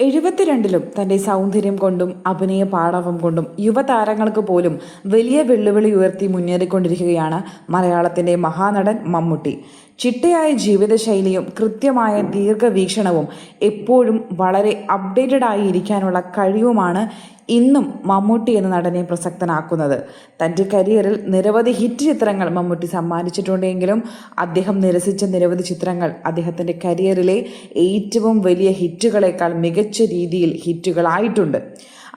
എഴുപത്തിരണ്ടിലും തന്റെ സൗന്ദര്യം കൊണ്ടും അഭിനയ പാടവം കൊണ്ടും യുവതാരങ്ങൾക്ക് പോലും വലിയ വെല്ലുവിളി ഉയർത്തി മുന്നേറിക്കൊണ്ടിരിക്കുകയാണ് മലയാളത്തിന്റെ മഹാനടൻ മമ്മൂട്ടി. ചിട്ടയായ ജീവിതശൈലിയും കൃത്യമായ ദീർഘവീക്ഷണവും എപ്പോഴും വളരെ അപ്ഡേറ്റഡ് ആയി ഇരിക്കാനുള്ള കഴിവുമാണ് ഇന്നും മമ്മൂട്ടി എന്ന നടനെ പ്രസക്തനാക്കുന്നത്. തന്റെ കരിയറിൽ നിരവധി ഹിറ്റ് ചിത്രങ്ങൾ മമ്മൂട്ടി സമ്മാനിച്ചിട്ടുണ്ടെങ്കിലും അദ്ദേഹം നിരസിച്ച നിരവധി ചിത്രങ്ങൾ അദ്ദേഹത്തിന്റെ കരിയറിലെ ഏറ്റവും വലിയ ഹിറ്റുകളേക്കാൾ മികച്ച രീതിയിൽ ഹിറ്റുകളായിട്ടുണ്ട്.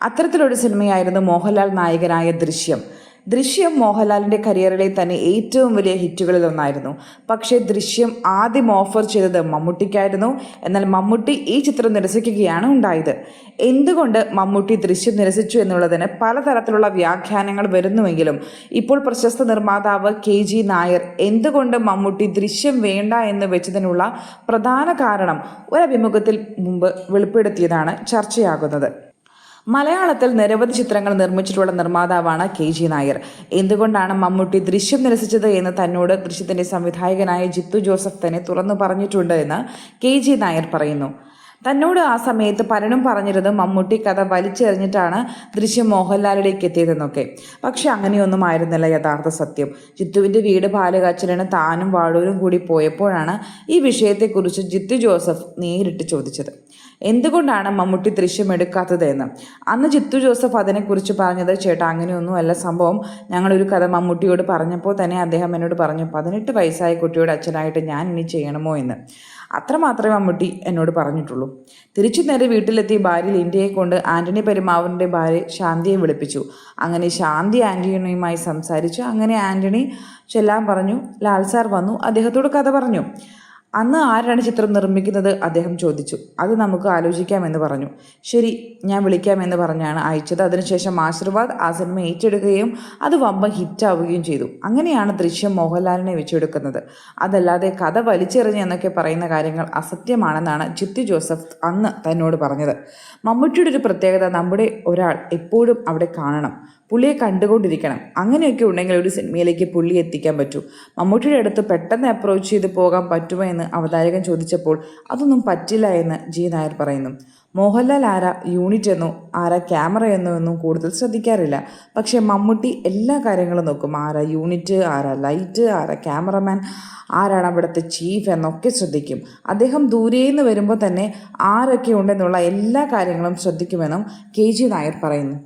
അത്തരത്തിലൊരു സിനിമയായിരുന്നു മോഹൻലാൽ നായകനായ ദൃശ്യം. ദൃശ്യം മോഹൻലാലിന്റെ കരിയറിലെ തന്നെ ഏറ്റവും വലിയ ഹിറ്റുകളിൽ ഒന്നായിരുന്നു. പക്ഷേ ദൃശ്യം ആദ്യം ഓഫർ ചെയ്തത് മമ്മൂട്ടിക്കായിരുന്നു. എന്നാൽ മമ്മൂട്ടി ഈ ചിത്രം നിരസിക്കുകയാണ് ഉണ്ടായത്. എന്തുകൊണ്ട് മമ്മൂട്ടി ദൃശ്യം നിരസിച്ചു എന്നുള്ളതിന് പലതരത്തിലുള്ള വ്യാഖ്യാനങ്ങൾ വരുന്നുവെങ്കിലും ഇപ്പോൾ പ്രശസ്ത നിർമ്മാതാവ് കെ ജി നായർ എന്തുകൊണ്ട് മമ്മൂട്ടി ദൃശ്യം വേണ്ട എന്ന് വെച്ചതിനുള്ള പ്രധാന കാരണം ഒരഭിമുഖത്തിൽ മുമ്പ് വെളിപ്പെടുത്തിയതാണ് ചർച്ചയാകുന്നത്. മലയാളത്തിൽ നിരവധി ചിത്രങ്ങൾ നിർമ്മിച്ചിട്ടുള്ള നിർമ്മാതാവാണ് കെ ജി നായർ. എന്തുകൊണ്ടാണ് മമ്മൂട്ടി ദൃശ്യം നിരസിച്ചത് എന്ന് തന്നോട് ദൃശ്യത്തിന്റെ സംവിധായകനായ ജിത്തു ജോസഫ് തന്നെ തുറന്നു പറഞ്ഞിട്ടുണ്ട് എന്ന് കെ ജി നായർ പറയുന്നു. തന്നോട് ആ സമയത്ത് പലരും പറഞ്ഞിരുന്നത് മമ്മൂട്ടി കഥ വലിച്ചെറിഞ്ഞിട്ടാണ് ദൃശ്യം മോഹൻലാലിലേക്ക് എത്തിയതെന്നൊക്കെ പക്ഷെ അങ്ങനെയൊന്നും ആയിരുന്നില്ല യഥാർത്ഥ സത്യം. ജിത്തുവിന്റെ വീട് പാലുകാച്ചലിന് താനും വാഴൂരും കൂടി പോയപ്പോഴാണ് ഈ വിഷയത്തെക്കുറിച്ച് ജിത്തു ജോസഫ് നേരിട്ട് ചോദിച്ചത്. എന്തുകൊണ്ടാണ് മമ്മൂട്ടി ദൃശ്യം എടുക്കാത്തത് എന്ന് അന്ന് ജിത്തു ജോസഫ് അതിനെക്കുറിച്ച് പറഞ്ഞത് ചേട്ടാ അങ്ങനെയൊന്നുമല്ല സംഭവം. ഞങ്ങളൊരു കഥ മമ്മൂട്ടിയോട് പറഞ്ഞപ്പോൾ തന്നെ അദ്ദേഹം എന്നോട് പറഞ്ഞു പതിനെട്ട് വയസ്സായ കുട്ടിയോട് അച്ഛനായിട്ട് ഞാൻ ഇനി ചെയ്യണമോ എന്ന്. അത്രമാത്രമേ മമ്മൂട്ടി എന്നോട് പറഞ്ഞിട്ടുള്ളൂ. തിരിച്ചു നേരെ വീട്ടിലെത്തി ഭാര്യ ലിൻഡയെ കൊണ്ട് ആന്റണി പെരുമാവൂരിന്റെ ഭാര്യ ശാന്തിയെ വിളിപ്പിച്ചു. അങ്ങനെ ശാന്തി ആന്റണിയുമായി സംസാരിച്ചു. അങ്ങനെ ആന്റണി ചെല്ലാൻ പറഞ്ഞു. ലാൽ സാർ വന്നു. അദ്ദേഹത്തോട് കഥ പറഞ്ഞു. അന്ന് ആരാണ് ചിത്രം നിർമ്മിക്കുന്നത്? അദ്ദേഹം ചോദിച്ചു. അത് നമുക്ക് ആലോചിക്കാമെന്ന് പറഞ്ഞു. ശരി ഞാൻ വിളിക്കാമെന്ന് പറഞ്ഞാണ് അയച്ചത്. അതിനുശേഷം ആശീർവാദ് ആ സിനിമ ഏറ്റെടുക്കുകയും അത് വമ്പ ഹിറ്റാവുകയും ചെയ്തു. അങ്ങനെയാണ് ദൃശ്യം മോഹൻലാലിനെ വെച്ചെടുക്കുന്നത്. അതല്ലാതെ കഥ വലിച്ചെറിഞ്ഞ് എന്നൊക്കെ പറയുന്ന കാര്യങ്ങൾ അസത്യമാണെന്നാണ് ചിത്തി ജോസഫ് അന്ന് തന്നോട് പറഞ്ഞത്. മമ്മൂട്ടിയുടെ ഒരു പ്രത്യേകത നമ്മുടെ ഒരാൾ എപ്പോഴും അവിടെ കാണണം. പുള്ളിയെ കണ്ടുകൊണ്ടിരിക്കണം. അങ്ങനെയൊക്കെ ഉണ്ടെങ്കിൽ ഒരു സിനിമയിലേക്ക് പുള്ളി എത്തിക്കാൻ പറ്റൂ. മമ്മൂട്ടിയുടെ അടുത്ത് പെട്ടെന്ന് അപ്രോച്ച് ചെയ്ത് പോകാൻ പറ്റുമോ എന്ന് അവതാരകൻ ചോദിച്ചപ്പോൾ അതൊന്നും പറ്റില്ല എന്ന് ജി നായർ പറയുന്നു. മോഹൻലാൽ ആരാ? യൂണിറ്റ് എന്നോ? ആരാ ക്യാമറ എന്നോ എന്നും കൂടുതൽ ശ്രദ്ധിക്കാറില്ല. പക്ഷേ മമ്മൂട്ടി എല്ലാ കാര്യങ്ങളും നോക്കും. ആരാ യൂണിറ്റ് ആരാ ലൈറ്റ് ആരാ ക്യാമറമാൻ ആരാണ് അവിടുത്തെ ചീഫ് എന്നൊക്കെ ശ്രദ്ധിക്കും. അദ്ദേഹം ദൂരേന്ന് വരുമ്പോൾ തന്നെ ആരൊക്കെ ഉണ്ടെന്നുള്ള എല്ലാ കാര്യങ്ങളും ശ്രദ്ധിക്കുമെന്നും കെ ജി നായർ പറയുന്നു.